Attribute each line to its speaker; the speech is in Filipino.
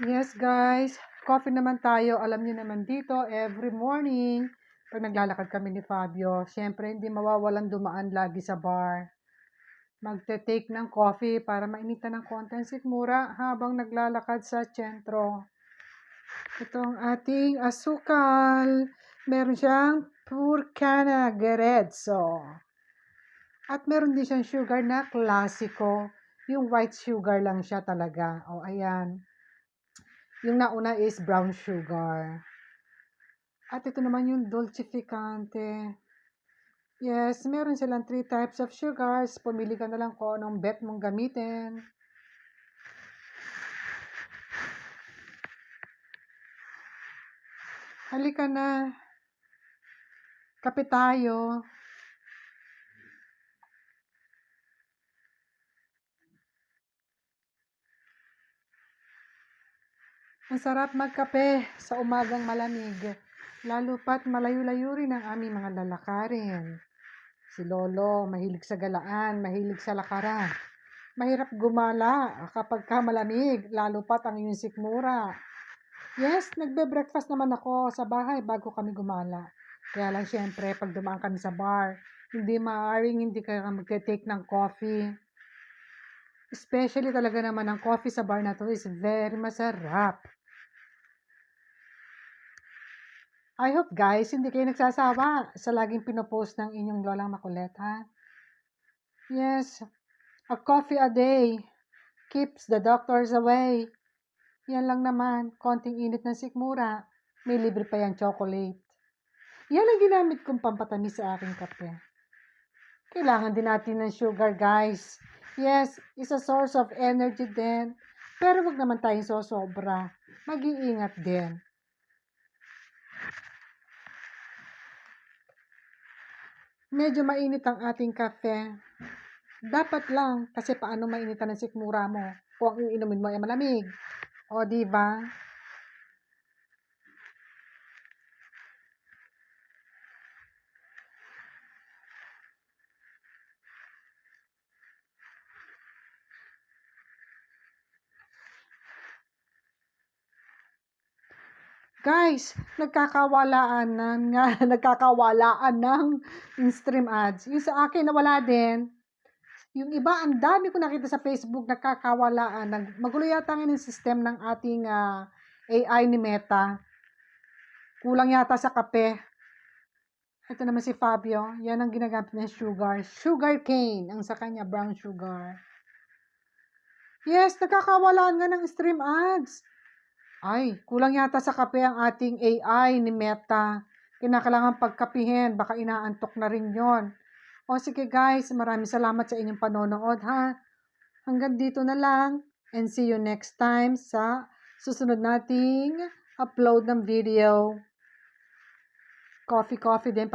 Speaker 1: Yes, guys. Coffee naman tayo. Alam niyo naman dito, every morning, pag naglalakad kami ni Fabio, syempre hindi mawawalan dumaan lagi sa bar. Magte-take ng coffee para mainitan ng konti ang sikmura habang naglalakad sa sentro. Ito ang ating asukal. Meron siyang Purcana Grezzo. At meron din siyang sugar na klasiko. Yung white sugar lang siya talaga. O, ayan. Yung nauna is brown sugar. At ito naman yung dolcificante. Yes, meron silang three types of sugars. Pumili ka na lang kung anong bet mong gamitin. Halika na. Kape tayo. Ang sarap magkape sa umagang malamig. Lalo pat malayo-layo rin ang aming mga lalakarin. Si Lolo, mahilig sa galaan, mahilig sa lakaran. Mahirap gumala kapag ka malamig, lalo pat ang iyong sikmura. Yes, nagbe-breakfast naman ako sa bahay bago kami gumala. Kaya lang syempre, pag dumaan kami sa bar, hindi maaaring hindi ka magte-take ng coffee. Especially talaga naman ang coffee sa bar na to is very masarap. I hope guys, hindi kayo nagsasawa sa laging pinopost ng inyong lolang makulit, ha? Yes, a coffee a day keeps the doctors away. Yan lang naman, konting init ng sikmura, may libre pa yan chocolate. Yan ang ginamit kong pampatamis sa aking kape. Kailangan din natin ng sugar, guys. Yes, is a source of energy din. Pero wag naman tayong sosobra. Mag-iingat din. Medyo mainit ang ating kape. Dapat lang, kasi paano mainitan ng sikmura mo kung ang iinumin mo ay malamig. O, di ba? Guys, nagkakawalaan na nga, nagkakawalaan ng in-stream ads. Yung sa akin nawala din. Yung iba, ang dami ko nakita sa Facebook nagkakawalaan. Nag, magulo yata ng system ng ating uh, AI ni Meta. Kulang yata sa kape. Ito naman si Fabio. Yan ang ginagamit niya sugar. Sugar cane. Ang sa kanya, brown sugar. Yes, nagkakawalaan nga ng stream ads. Ay, kulang yata sa kape ang ating AI ni Meta. Kinakailangan pagkapihin, baka inaantok na rin yon. O sige guys, maraming salamat sa inyong panonood ha. Hanggang dito na lang and see you next time sa susunod nating upload ng video. Coffee coffee din.